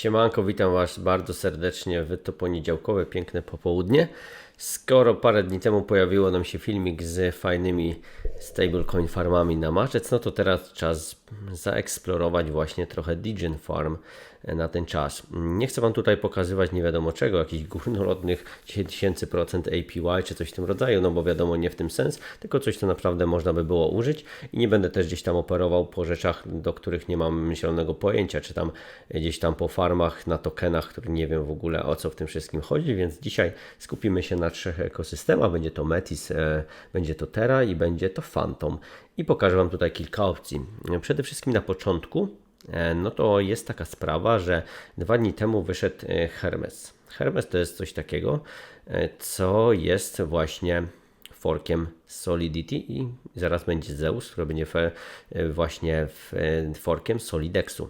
Siemanko, witam Was bardzo serdecznie w to poniedziałkowe, piękne popołudnie. Skoro parę dni temu pojawiło nam się filmik z fajnymi stablecoin farmami na marzec, no to teraz czas zaeksplorować właśnie trochę Degen Farm na ten czas. Nie chcę Wam tutaj pokazywać nie wiadomo czego, jakichś górnolotnych 10% APY czy coś w tym rodzaju, no bo wiadomo nie w tym sens, tylko coś co naprawdę można by było użyć i nie będę też gdzieś tam operował po rzeczach, do których nie mam zielonego pojęcia, czy tam gdzieś tam po farmach na tokenach, który nie wiem w ogóle o co w tym wszystkim chodzi, więc dzisiaj skupimy się na trzech ekosystemach. Będzie to Metis, e, będzie to Terra i będzie to Phantom. I pokażę Wam tutaj kilka opcji. Przede wszystkim na początku E, no to jest taka sprawa, że dwa dni temu wyszedł e, Hermes. Hermes to jest coś takiego, co jest właśnie forkiem Solidity i zaraz będzie Zeus, który będzie właśnie forkiem Solidexu.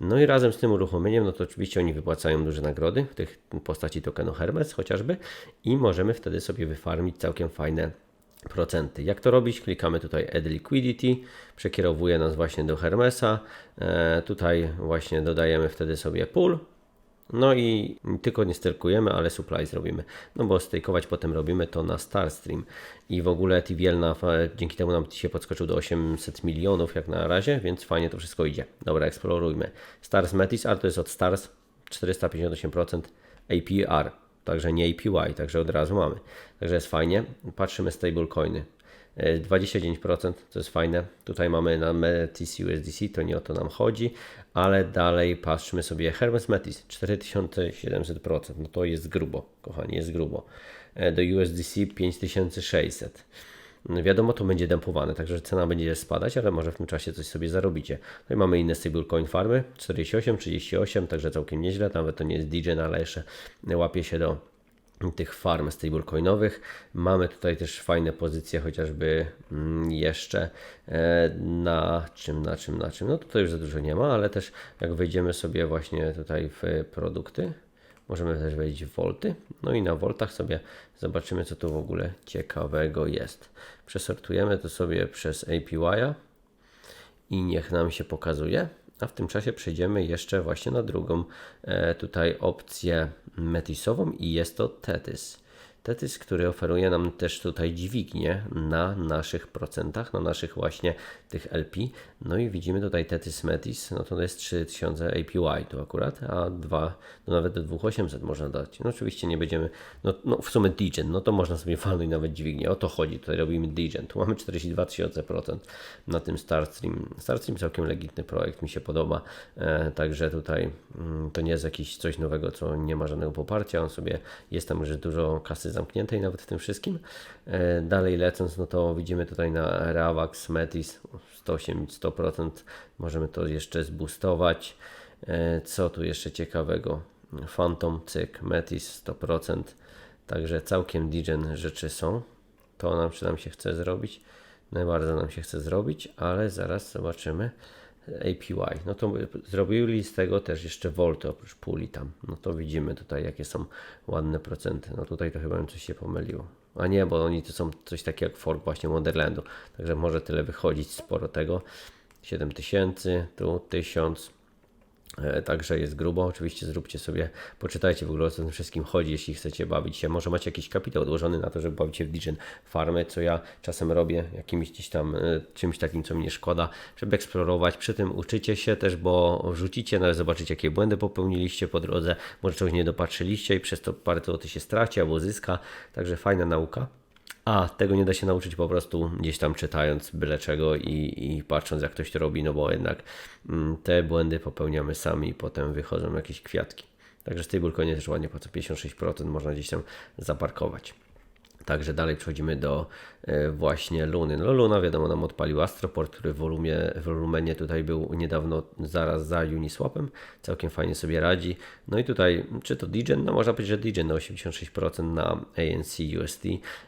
No i razem z tym uruchomieniem, no to oczywiście oni wypłacają duże nagrody w tych postaci tokenu Hermes chociażby i możemy wtedy sobie wyfarmić całkiem fajne procenty. Jak to robić? Klikamy tutaj Add Liquidity, przekierowuje nas właśnie do Hermesa. E, tutaj właśnie dodajemy wtedy sobie pool. No i tylko nie styrkujemy, ale supply zrobimy. No bo stejkować potem robimy to na Starstream. I w ogóle TVL dzięki temu nam się podskoczył do 800 milionów jak na razie, więc fajnie to wszystko idzie. Dobra, eksplorujmy. Stars Metis, ale to jest od Stars 458% APR także nie APY, także od razu mamy. Także jest fajnie. Patrzymy stablecoiny. 29% e, to jest fajne. Tutaj mamy na Metis USDC, to nie o to nam chodzi, ale dalej patrzymy sobie Hermes Metis 4700%. No to jest grubo, kochani, jest grubo. E, do USDC 5600. Wiadomo, to będzie dempowane, także cena będzie spadać, ale może w tym czasie coś sobie zarobicie. Tutaj mamy inne stablecoin farmy, 48, 38, także całkiem nieźle, nawet to nie jest DJ, ale jeszcze łapie się do tych farm stablecoinowych. Mamy tutaj też fajne pozycje, chociażby mm, jeszcze e, na czym, na czym, na czym. No tutaj już za dużo nie ma, ale też jak wejdziemy sobie właśnie tutaj w produkty, Możemy też wejść w volty. No i na voltach sobie zobaczymy, co tu w ogóle ciekawego jest. Przesortujemy to sobie przez API i niech nam się pokazuje. A w tym czasie przejdziemy jeszcze właśnie na drugą e, tutaj opcję metisową i jest to Tetys. Tetys, który oferuje nam też tutaj dźwignię na naszych procentach, na naszych właśnie tych LP. No i widzimy tutaj Tetys Metis, no to jest 3000 APY tu akurat, a 2, no nawet do 2800 można dać. No oczywiście nie będziemy, no, no w sumie Degen, no to można sobie walnąć nawet dźwignię, o to chodzi, tutaj robimy Degen, tu mamy 42 tysiące procent na tym Starstream. Starstream całkiem legitny projekt, mi się podoba, e, także tutaj mm, to nie jest jakiś coś nowego, co nie ma żadnego poparcia, on sobie, jest tam już dużo kasy zamkniętej nawet w tym wszystkim. E, dalej lecąc, no to widzimy tutaj na Ravax, Metis 108, 100%, możemy to jeszcze zboostować. E, co tu jeszcze ciekawego? Phantom, cyk, Metis 100%, także całkiem Degen rzeczy są. To nam, czy nam się chce zrobić. Najbardziej nam się chce zrobić, ale zaraz zobaczymy. APY. No to zrobili z tego też jeszcze volty oprócz puli tam. No to widzimy tutaj jakie są ładne procenty. No tutaj to chyba coś się pomyliło. A nie, bo oni to są coś takiego jak fork właśnie Wonderlandu. Także może tyle wychodzić sporo tego. 7000, tu 1000 E, także jest grubo. Oczywiście zróbcie sobie, poczytajcie w ogóle o co tym wszystkim chodzi, jeśli chcecie bawić się. Może macie jakiś kapitał odłożony na to, żeby bawić się w Digen Farmy, co ja czasem robię, jakimś gdzieś tam e, czymś takim, co mi nie szkoda, żeby eksplorować. Przy tym uczycie się też, bo wrzucicie, nawet zobaczycie, jakie błędy popełniliście po drodze, może czegoś nie dopatrzyliście i przez to parę złotych się straci albo zyska. Także fajna nauka. A tego nie da się nauczyć po prostu gdzieś tam czytając byle czego i, i patrząc jak ktoś to robi, no bo jednak mm, te błędy popełniamy sami i potem wychodzą jakieś kwiatki. Także stablecoinie też ładnie po co 56% można gdzieś tam zaparkować. Także dalej przechodzimy do e, właśnie Luny. No Luna wiadomo nam odpalił Astroport, który w, wolumie, w wolumenie tutaj był niedawno zaraz za Uniswapem. Całkiem fajnie sobie radzi. No i tutaj, czy to Degen? No można powiedzieć, że Degen na 86% na ANC USD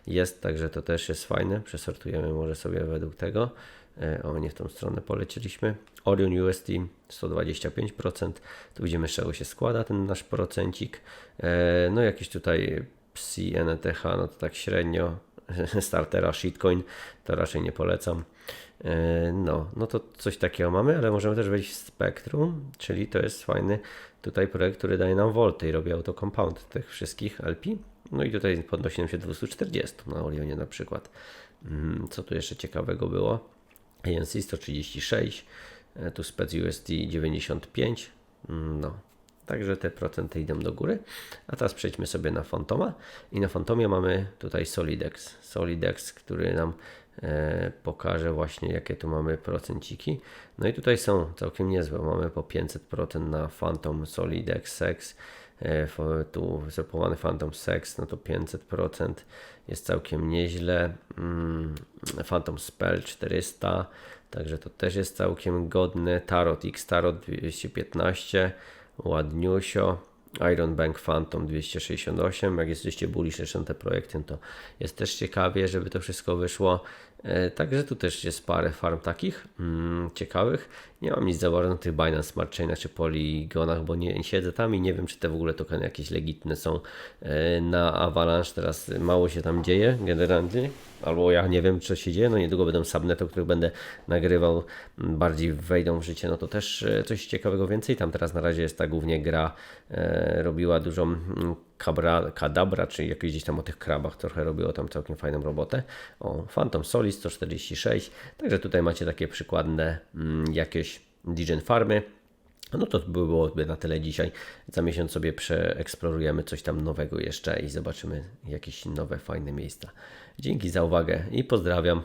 jest, także to też jest fajne. Przesortujemy może sobie według tego. E, o, nie w tą stronę polecieliśmy. Orion USD 125%. Tu widzimy, z czego się składa ten nasz procencik. E, no jakieś tutaj Psi NTH, no to tak średnio. Startera shitcoin to raczej nie polecam. E, No, no to coś takiego mamy, ale możemy też wejść w Spectrum, czyli to jest fajny tutaj projekt, który daje nam volty i robi auto compound tych wszystkich LP. No i tutaj podnosi nam się do 240 na Orionie na przykład. Mm, Co tu jeszcze ciekawego było? ANC 136, e, tu spec USD 95, mm, no. Także te procenty idą do góry. A teraz przejdźmy sobie na Fantoma i na Fantomie mamy tutaj Solidex. Solidex, który nam e, pokaże właśnie jakie tu mamy procenciki. No i tutaj są całkiem niezłe. Mamy po 500% na Phantom Solidex Sex. E, tu zapowany Phantom Sex, no to 500% jest całkiem nieźle. Mm, Phantom Spell 400, także to też jest całkiem godne. Tarot X Tarot 215, ładniusio. Iron Bank Phantom 268. Jak jesteście bullish na te projekty, to jest też ciekawie, żeby to wszystko wyszło. E, Także tu też jest parę farm takich mm, ciekawych. Nie mam nic za bardzo na tych Binance Smart Chainach czy Polygonach, bo nie siedzę tam i nie wiem, czy te w ogóle tokeny jakieś legitne są e, na Avalanche. Teraz mało się tam dzieje generalnie, albo ja nie wiem, co się dzieje. No niedługo będą subnety, o których będę nagrywał, bardziej wejdą w życie. No to też e, coś ciekawego więcej. Tam teraz na razie jest ta głównie gra robiła dużą mm, kabra, kadabra, czyli jakieś gdzieś tam o tych krabach trochę robiło tam całkiem fajną robotę. O, Phantom Solis 146. Także tutaj macie takie przykładne mm, jakieś Digen Farmy. No to by byłoby na tyle dzisiaj. Za miesiąc sobie przeeksplorujemy coś tam nowego jeszcze i zobaczymy jakieś nowe, fajne miejsca. Dzięki za uwagę i pozdrawiam.